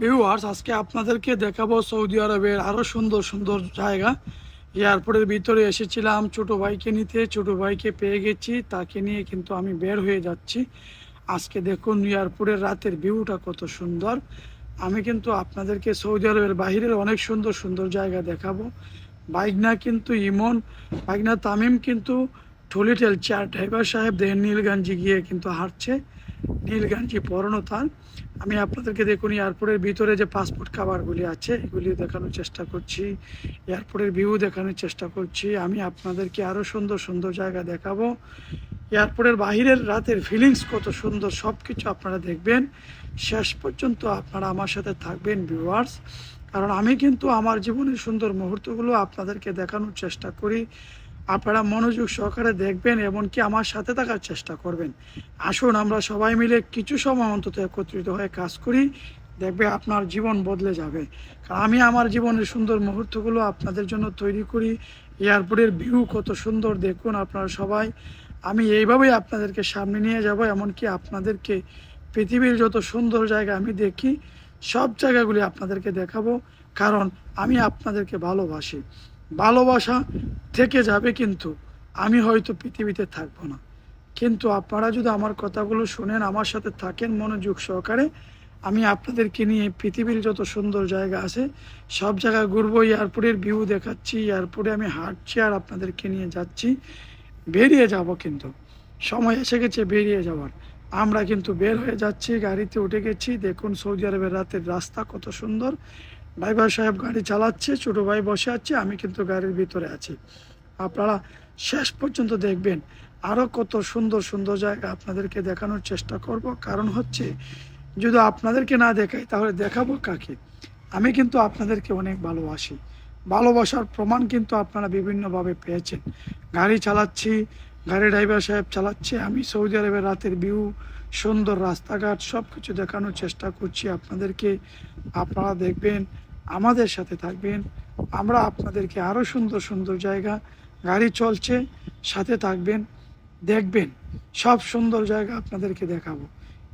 Viewers আজকে আপনাদেরকে দেখাবো সৌদি আরবের আরও সুন্দর সুন্দর জায়গা। এয়ারপোর্টের ভিতরে এসেছিলাম, ছোট ভাইকে নিতে। ছোট ভাইকে পেয়ে গেছি, তাকে নিয়ে কিন্তু আমি বের হয়ে যাচ্ছি। আজকে দেখুন এয়ারপোর্টের রাতের ভিউটা কত সুন্দর। আমি কিন্তু আপনাদেরকে সৌদি আরবের বাহিরের অনেক সুন্দর সুন্দর জায়গা দেখাবো। বাইকনা কিন্তু ইমন, বাইকনা তামিম কিন্তু ঠলিটেল চার ড্রাইভার সাহেব দেখেন নীলগঞ্জি গিয়ে কিন্তু হাঁটছে। নীলগঞ্জি পরনো তার আমি আপনাদেরকে দেখুন, এয়ারপোর্টের ভিতরে যে পাসপোর্ট খাবারগুলি আছে, এগুলি দেখানোর চেষ্টা করছি। এয়ারপোর্টের ভিউ দেখানোর চেষ্টা করছি। আমি আপনাদেরকে আরও সুন্দর সুন্দর জায়গা দেখাবো। এয়ারপোর্টের বাহিরের রাতের ফিলিংস কত সুন্দর সব কিছু আপনারা দেখবেন। শেষ পর্যন্ত আপনারা আমার সাথে থাকবেন ভিউয়ার্স কারণ আমি কিন্তু আমার জীবনের সুন্দর মুহূর্তগুলো আপনাদেরকে দেখানোর চেষ্টা করি। আপনারা মনোযোগ সহকারে দেখবেন এমনকি আমার সাথে থাকার চেষ্টা করবেন। আসুন আমরা সবাই মিলে কিছু সময় অন্তত একত্রিত হয়ে কাজ করি, দেখবে আপনার জীবন বদলে যাবে। কারণ আমি আমার জীবনের সুন্দর মুহূর্তগুলো আপনাদের জন্য তৈরি করি। এয়ারপোর্টের ভিউ কত সুন্দর, দেখুন আপনারা সবাই। আমি এইভাবেই আপনাদেরকে সামনে নিয়ে যাব, এমনকি আপনাদেরকে পৃথিবীর যত সুন্দর জায়গা আমি দেখি, সব জায়গাগুলি আপনাদেরকে দেখাবো। কারণ আমি আপনাদেরকে ভালোবাসি। ভালোবাসা থেকে যাবে কিন্তু আমি হয়তো পৃথিবীতে থাকব না। কিন্তু আপনারা যদি আমার কথাগুলো শুনেন, আমার সাথে থাকেন মনোযোগ সহকারে, আমি আপনাদেরকে নিয়ে পৃথিবীর যত সুন্দর জায়গা আছে, সব জায়গায় ঘুরবো, এয়ারপোর্টের ভিউ দেখাচ্ছি, এয়ারপোর্টে আমি হাঁটছি আর আপনাদেরকে নিয়ে যাচ্ছি। বেরিয়ে যাব কিন্তু। সময় এসে গেছে বেরিয়ে যাওয়ার। আমরা কিন্তু বের হয়ে যাচ্ছি, গাড়িতে উঠে গেছি। দেখুন সৌদি আরবের রাতের রাস্তা কত সুন্দর। ড্রাইভার সাহেব গাড়ি চালাচ্ছে, ছোট ভাই বসে আছে, আমি কিন্তু গাড়ির ভিতরে আছি। আপনারা শেষ পর্যন্ত দেখবেন আরও কত সুন্দর সুন্দর জায়গা আপনাদেরকে দেখানোর চেষ্টা করব। কারণ হচ্ছে, যদি আপনাদেরকে না দেখাই, তাহলে দেখাবো কাকে? আমি কিন্তু আপনাদেরকে অনেক ভালোবাসি। ভালোবাসার প্রমাণ কিন্তু আপনারা বিভিন্নভাবে পেয়েছেন। গাড়ি চালাচ্ছি, গাড়ি ড্রাইভার সাহেব চালাচ্ছে, আমি সৌদি আরবের রাতের ভিউ সুন্দর রাস্তাঘাট সব কিছু দেখানোর চেষ্টা করছি আপনাদেরকে। আপনারা দেখবেন আমাদের সাথে থাকবেন। আমরা আপনাদেরকে আরও সুন্দর সুন্দর জায়গা, গাড়ি চলছে, সাথে থাকবেন, দেখবেন। সব সুন্দর জায়গা আপনাদেরকে দেখাবো।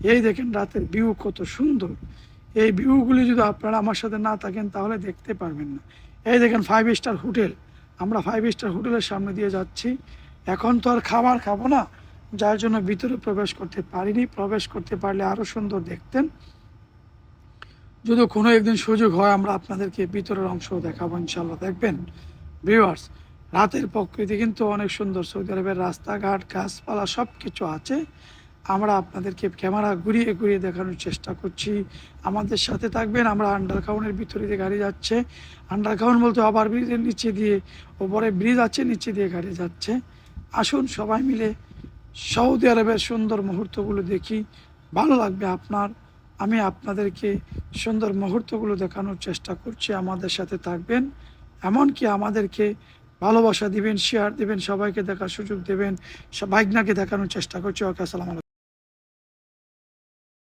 এই দেখেন রাতের ভিউ কত সুন্দর। এই ভিউগুলি যদি আপনারা আমার সাথে না থাকেন, তাহলে দেখতে পারবেন না। এই দেখেন ফাইভ স্টার হোটেল। আমরা ফাইভ স্টার হোটেলের সামনে দিয়ে যাচ্ছি। এখন তো আর খাবার খাব না। যার জন্য ভিতরে প্রবেশ করতে পারিনি। প্রবেশ করতে পারলে আরও সুন্দর দেখতেন। যদি কোনো একদিন সুযোগ হয়, আমরা আপনাদেরকে ভিতরের অংশ দেখাবো ইনশাল্লাহ দেখবেন ভিউয়ার্স রাতের প্রকৃতি কিন্তু অনেক সুন্দর। সৌদি আরবের রাস্তাঘাট, গাছপালা সব কিছু আছে। আমরা আপনাদেরকে ক্যামেরা ঘুরিয়ে ঘুরিয়ে দেখানোর চেষ্টা করছি। আমাদের সাথে থাকবেন, আমরা আন্ডারগ্রাউন্ডের ভিতরে দিয়ে গাড়ি যাচ্ছে। আন্ডারগ্রাউন্ড বলতে ওভার ব্রিজের নিচে দিয়ে, ওপরে ব্রিজ আছে, নিচে দিয়ে গাড়ি যাচ্ছে। আসুন সবাই মিলে সৌদি আরবের সুন্দর মুহূর্তগুলো দেখি। ভালো লাগবে আপনার। আমি আপনাদেরকে সুন্দর মুহূর্তগুলো দেখানোর চেষ্টা করছি। আমাদের সাথে থাকবেন। এমনকি আমাদেরকে ভালোবাসা দিবেন শেয়ার দিবেন, সবাইকে দেখার সুযোগ দেবেন বাইকনাকে দেখানোর চেষ্টা করছি। ওকে, আসসালাম